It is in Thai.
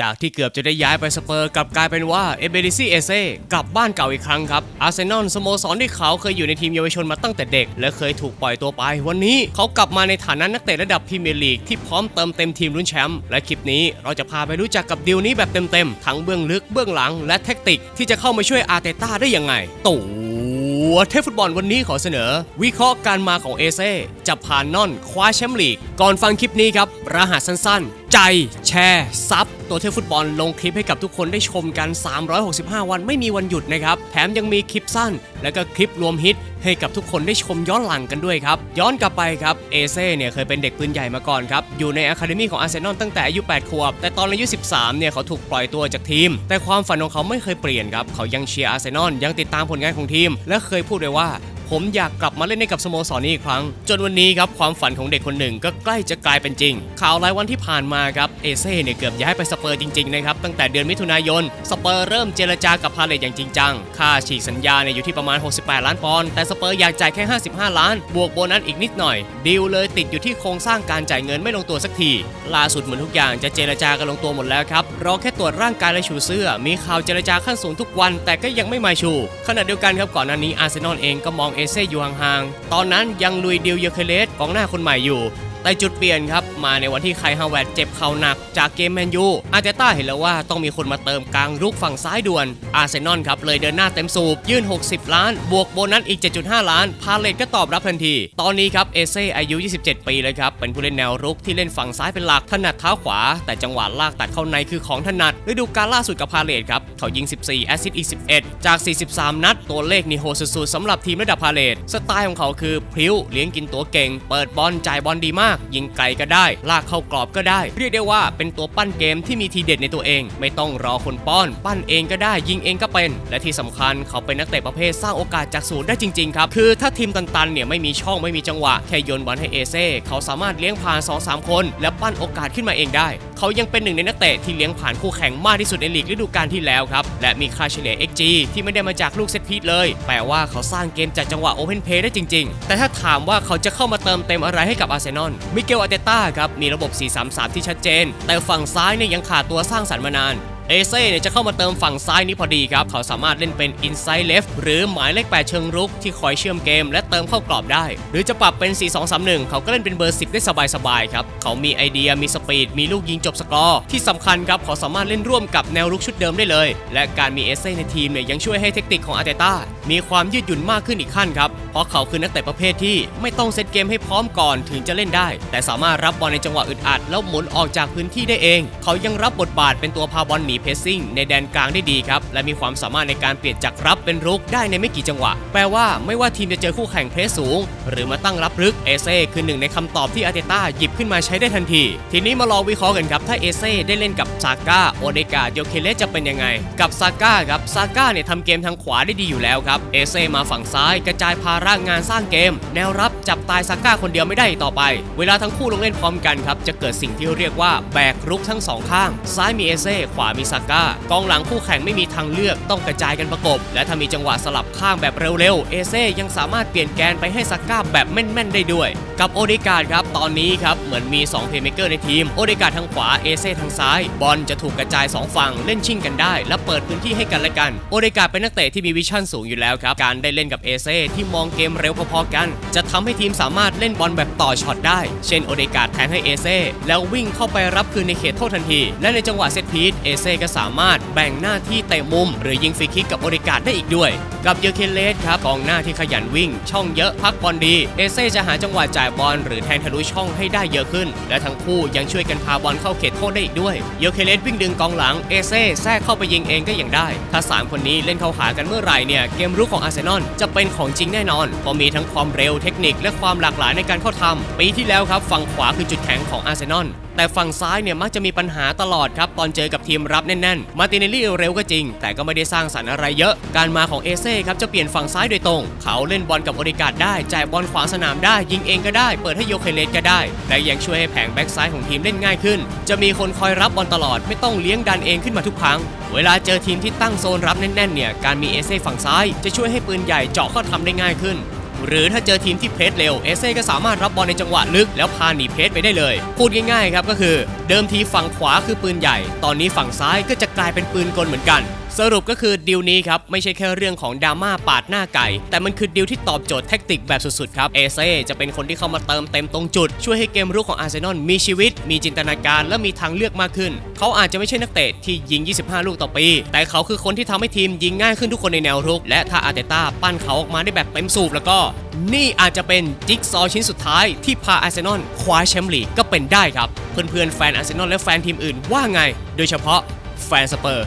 จากที่เกือบจะได้ย้ายไปสเปอร์กลับกลายเป็นว่าเอเบริซีเอเซ่กลับบ้านเก่าอีกครั้งครับอาร์เซนอลสโมสรที่เขาเคยอยู่ในทีมเยาวชนมาตั้งแต่เด็ก และเคยถูกปล่อยตัวไป วันนี้เขากลับมาในฐานะนักเตะระดับพรีเมียร์ลีกที่พร้อมเติมเต็มทีมลุ้นแชมป์และคลิปนี้เราจะพาไปรู้จักกับดีลนี้แบบเต็มๆทั้งเบื้องลึกเบื้องหลังและแท็กติกที่จะเข้ามาช่วยอาร์เตต้าได้ยังไงตู่ัวเทพฟุตบอลวันนี้ขอเสนอ วิเคราะห์การมาของเอเซ่จะผ่านนอนคว้าแชมป์ลีก ก่อนฟังคลิปนี้ครับ รหัสสั้นๆ ใจแชร์ซับตัวเทฟุตบอลลงคลิปให้กับทุกคนได้ชมกัน 365 วันไม่มีวันหยุดนะครับ แถมยังมีคลิปสั้น และก็คลิปรวมฮิตให้กับทุกคนได้ชมย้อนหลังกันด้วยครับ ย้อนกลับไปครับเอเซ่เนี่ยเคยเป็นเด็กปืนใหญ่มาก่อนครับ อยู่ในอะคาเดมี่ของอาร์เซนอลตั้งแต่อายุ 8 ขวบ แต่ตอนอายุ 13 เนี่ยเขาถูกปล่อยตัวจากทีม แต่ความฝันของเขาไม่เคยเปลี่ยนครับ เขายังเชียร์อาร์เซนอลยังติดตามผลงานของทีม และเคยพูดไว้ว่า ผมอยากกลับมาเล่นให้กับสโมสรนี้อีกครั้ง จนวันนี้ครับความฝันของเด็กคนหนึ่งก็ใกล้จะกลายเป็นจริง ข่าวรายวันที่ผ่านมาครับเอเซ่เนี่ยเกือบย้ายไปสเปอร์จริงๆนะครับตั้งแต่เดือนมิถุนายนสเปอร์เริ่มเจรจากับพาเลตอย่างจริงจังค่าฉีกสัญญาเนี่ยอยู่ที่ประมาณ 68 ล้านปอนด์แต่สเปอร์อยากจ่ายแค่ 55 ล้าน บวกโบนัสอีกนิดหน่อยดีลเลยติดอยู่ที่โครงสร้างการจ่ายเงินไม่ลงตัวสักทีล่าสุดเหมือนทุกอย่างจะเจรจากันลงตัวหมดแล้วครับรอแค่ตรวจร่างกายและชูเสื้อ มีข่าวเจรจาขั้นสูงทุกวัน แต่ก็ยังไม่มาชู ขณะเดียวกันครับก่อนหน้านี้อาร์เซนอลเองก็มองเอเซ่อยู่ห่างๆ ตอนนั้นยังลุยดิลเยอเคเลสกองหน้าคนใหม่อยู่ แต่จุดเปลี่ยนครับ มาในวันที่ไคฮาวเวร์ดเจ็บเข่าหนักจากเกมแมนยู อาร์เตต้าเห็นแล้วว่าต้องมีคนมาเติมกลางรุกฝั่งซ้ายด่วน อาร์เซนอลครับเลยเดินหน้าเต็มสูบ ยื่น 60 ล้าน บวกโบนัสอีก 7.5 ล้าน พาเลตก็ตอบรับทันที ตอนนี้ครับเอเซ่อายุ 27 ปีเลยครับ เป็นผู้เล่นแนวรุกที่เล่นฝั่งซ้ายเป็นหลัก ถนัดเท้าขวา แต่จังหวะลากตัดเข้าในคือของถนัดฤดูกาลล่าสุดกับพาเลตครับเขายิง 14 แอสซิสต์อีก 11 จาก 43 นัด ตัวเลขนี่โหดสุดๆสำหรับทีมระดับพาเลตสไตล์ของเขาคือพริ้วเลี้ยงกินตัวเก่ง เปิดบอลจ่ายบอลดีมาก ยิงไกลก็ได้ลากเข้ากรอบก็ได้ เรียกได้ว่าเป็นตัวปั้นเกมที่มีทีเด็ดในตัวเอง ไม่ต้องรอคนป้อน ปั้นเองก็ได้ยิงเองก็เป็น และที่สำคัญเขาเป็นนักเตะประเภทสร้างโอกาสจากศูนย์ได้จริงๆครับคือถ้าทีมตันๆเนี่ยไม่มีช่องไม่มีจังหวะแค่โยนบอลให้เอเซ่เขาสามารถเลี้ยงผ่าน2-3คน และปั้นโอกาสขึ้นมาเองได้เขายังเป็นหนึ่งในนักเตะที่เลี้ยงผ่านคู่แข่งมากที่สุดในลีกฤดูกาลที่แล้วครับ และมีค่าเฉลี่ย XG ที่ไม่ได้มาจากลูกเซตพีทเลย แปลว่าเขาสร้างเกมจากจังหวะโอเพนเพย์ได้จริง ๆ แต่ถ้าถามว่าเขาจะเข้ามาเติมเต็มอะไรให้กับอาร์เซนอล มิเกลอาร์เตต้าครับ มีระบบ 4-3-3 ที่ชัดเจน แต่ฝั่งซ้ายเนี่ยยังขาดตัวสร้างสรรค์มานาน เอเซ่เนี่ยจะเข้ามาเติมฝั่งซ้ายนี้พอดีครับ เขาสามารถเล่นเป็น inside left หรือหมายเลข8เชิงรุกที่คอยเชื่อมเกมและเติมเข้ากรอบได้ หรือจะปรับเป็น 4-2-3-1 เขาก็เล่นเป็นเบอร์ 10 ได้สบายๆครับ เขามีไอเดียมีสปีด มีลูกยิงจบสกอร์ ที่สำคัญครับ เขาสามารถเล่นร่วมกับแนวรุกชุดเดิมได้เลย และการมีเอเซ่ในทีมเนี่ยยังช่วยให้เทคนิคของอาร์เตต้ามีความยืดหยุ่นมากขึ้นอีกขั้นครับเพราะเขาคือนักเตะประเภทที่ไม่ต้องเซตเกมให้พร้อมก่อนถึงจะเล่นได้ แต่สามารถรับบอลในจังหวะอึดอัดแล้วหมุนออกจากพื้นที่ได้เอง เขายังรับบทบาทเป็นตัวพาบอลหนีเพสซิ่งในแดนกลางได้ดีครับ และมีความสามารถในการเปลี่ยนจากรับเป็นรุกได้ในไม่กี่จังหวะ แปลว่าไม่ว่าทีมจะเจอคู่แข่งเพรสสูง หรือมาตั้งรับลึกเอเซ่คือหนึ่งในคำตอบที่อาร์เตต้าหยิบขึ้นมาใช้ได้ทันที ทีนี้มาลองวิเคราะห์กันครับ ถ้าเอเซ่ได้เล่นกับซาก้าโอเดกาโยเคเลสจะเป็นยังไง กับซาก้าครับซาก้าเนี่ยทำเกมทางขวาได้ดีอยู่แล้วครับเอเซ่มาฝั่งซ้ายกระจายภาระงานสร้างเกม แนวรับจับตายซาก้าคนเดียวไม่ได้ต่อไป เวลาทั้งคู่ลงเล่นพร้อมกันครับจะเกิดสิ่งที่เรียกว่าแบกรุกทั้งสองข้าง ซ้ายมีเอเซ่ขวามีซาก้ากองหลังคู่แข่งไม่มีทางเลือกต้องกระจายกันประกบ และถ้ามีจังหวะสลับข้างแบบเร็วๆ เอเซ่ยังสามารถเปลี่ยนแกนไปให้ซาก้าแบบแม่นๆได้ด้วยกับโอเดการ์ดครับตอนนี้ครับเหมือนมี2เพลย์เมเกอร์ในทีมโอเดการ์ดทางขวาเอเซ่ทางซ้าย บอลจะถูกกระจาย 2 ฝั่งเล่นชิ่งกันได้ และเปิดพื้นที่ให้กันและกันโอเดการ์ดเป็นนักเตะที่มีวิชั่นสูงอยู่แล้วครับการได้เล่นกับเอเซ่ที่มองเกมเร็วพอๆกัน จะทำให้ทีมสามารถเล่นบอลแบบต่อช็อตได้ เช่นโอเดการ์ดแทงให้เอเซ่แล้ววิ่งเข้าไปรับคืนในเขตโทษทันที และในจังหวะเซตพีซเอเซ่ก็สามารถแบ่งหน้าที่เตะมุม หรือยิงฟรีคิกกับโอเดการ์ดได้อีกด้วย กับเยอร์เคเลสครับกองหน้าที่ขยันวิ่ง ช่องเยอะพักบอลดีเอเซ่จะหาจังหวะจ่ายบอลหรือแทงทะลุช่องให้ได้เยอะขึ้น และทั้งคู่ยังช่วยกันพาบอลเข้าเขตโทษได้อีกด้วยเยอร์เคเลสวิ่งดึงกองหลังเอเซ่แทรกเข้าไปยิงเองก็ยังได้ ถ้า 3 คนนี้เล่นเข้าหากันเมื่อไหร่เนี่ยเกมรุกของอาร์เซนอลจะเป็นของจริงแน่นอนเพราะมีทั้งความเร็วเทคนิคและความหลากหลายในการเข้าทำปีที่แล้วครับฝั่งขวาคือจุดแข็งของอาร์เซนอล แต่ฝั่งซ้ายเนี่ยมักจะมีปัญหาตลอดครับตอนเจอกับทีมรับแน่นๆ มาร์ติเนลลี่เร็วก็จริง แต่ก็ไม่ได้สร้างสรรค์อะไรเยอะ การมาของเอเซ่ครับจะเปลี่ยนฝั่งซ้ายโดยตรง เขาเล่นบอลกับโอเดกาดได้ จ่ายบอลขวางสนามได้ ยิงเองก็ได้ เปิดให้โยเคเลสก็ได้ และยังช่วยให้แผงแบ็กซ้ายของทีมเล่นง่ายขึ้น จะมีคนคอยรับบอลตลอด ไม่ต้องเลี้ยงดันเองขึ้นมาทุกครั้ง เวลาเจอทีมที่ตั้งโซนรับแน่นๆเนี่ย การมีเอเซ่ฝั่งซ้ายจะช่วยให้ปืนใหญ่เจาะเข้าทำได้ง่ายขึ้น หรือถ้าเจอทีมที่เพรสเร็วเอเซ่ก็สามารถรับบอลในจังหวะลึกแล้วพาหนีเพรสไปได้เลย พูดง่ายๆครับก็คือ เดิมทีฝั่งขวาคือปืนใหญ่ ตอนนี้ฝั่งซ้ายก็จะกลายเป็นปืนกลเหมือนกัน สรุปก็คือดีลนี้ครับ ไม่ใช่แค่เรื่องของดราม่าปาดหน้าไก่ แต่มันคือดีลที่ตอบโจทย์แท็กติกแบบสุดๆครับเอเซ่จะเป็นคนที่เข้ามาเติมเต็มตรงจุด ช่วยให้เกมรุกของอาร์เซนอลมีชีวิต มีจินตนาการและมีทางเลือกมากขึ้น เขาอาจจะไม่ใช่นักเตะที่ยิง 25 ลูกต่อปี แต่เขาคือคนที่ทำให้ทีมยิงง่ายขึ้นทุกคนในแนวรุก และถ้าอาร์เตต้าปั้นเขาออกมาได้แบบเต็มสูบแล้วก็ นี่อาจจะเป็นจิ๊กซอว์ชิ้นสุดท้ายที่พาอาร์เซนอลคว้าแชมป์ลีกก็เป็นได้ครับเพื่อนๆแฟนอาร์เซนอลและแฟนทีมอื่นว่าไง โดยเฉพาะแฟนสเปอร์